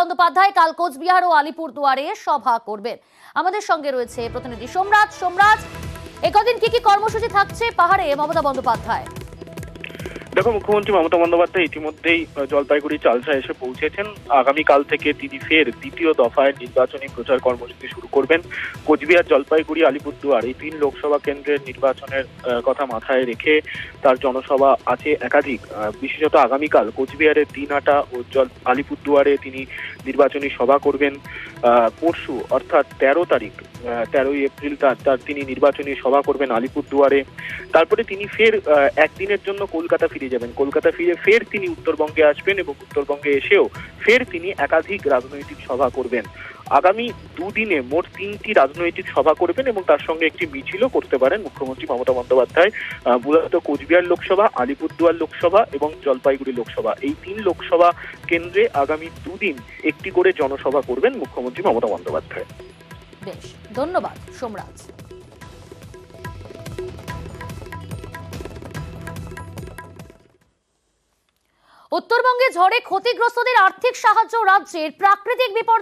বন্দ্যোপাধ্যায় কাল কোচবিহার ও আলিপুরদুয়ারে সভা করবেন। আমাদের সঙ্গে রয়েছে প্রতিনিধি সোমরাজ। সোমরাজ একদিন কি কি কর্মসূচি থাকছে পাহাড়ে মমতা বন্দ্যোপাধ্যায়? দেখো, মুখ্যমন্ত্রী মমতা বন্দ্যোপাধ্যায় ইতিমধ্যেই জলপাইগুড়ি চালসা এসে পৌঁছেছেন। আগামীকাল থেকে তিনি ফের দ্বিতীয় দফায় নির্বাচনী প্রচার কর্মসূচি শুরু করবেন। কোচবিহার, জলপাইগুড়ি, আলিপুরদুয়ার এই তিন লোকসভা কেন্দ্রের নির্বাচনের কথা মাথায় রেখে তার জনসভা আছে একাধিক। বিশেষত আগামীকাল কোচবিহারের দিনহাটা ও জল, আলিপুরদুয়ারে তিনি নির্বাচনী সভা করবেন। পরশু, অর্থাৎ তেরো তারিখ তেরোই এপ্রিল তার তার তিনি নির্বাচনী সভা করবেন আলিপুরদুয়ারে। তারপরে তিনি ফের একদিনের জন্য কলকাতা ফিরে যাবেন। কলকাতা ফিরে ফের তিনি উত্তরবঙ্গে আসবেন এবং উত্তরবঙ্গে এসেও ফের তিনি একাধিক রাজনৈতিক সভা করবেন। আগামী দুদিনে মোট তিনটি রাজনৈতিক সভা করবেন এবং তার সঙ্গে একটি মিছিলও করতে পারেন মুখ্যমন্ত্রী মমতা বন্দ্যোপাধ্যায় মূলত কোচবিহার লোকসভা, আলিপুরদুয়ার লোকসভা এবং জলপাইগুড়ি লোকসভা। এই তিন লোকসভা কেন্দ্রে আগামী দুদিন একটি করে জনসভা করবেন মুখ্যমন্ত্রী মমতা বন্দ্যোপাধ্যায়। বেশ, ধন্যবাদ, সোমরাজ। উত্তরবঙ্গে ঝড়ে ক্ষতিগ্রস্তদের আর্থিক সাহায্য রাজ্যের প্রাকৃতিক বিপর্যয়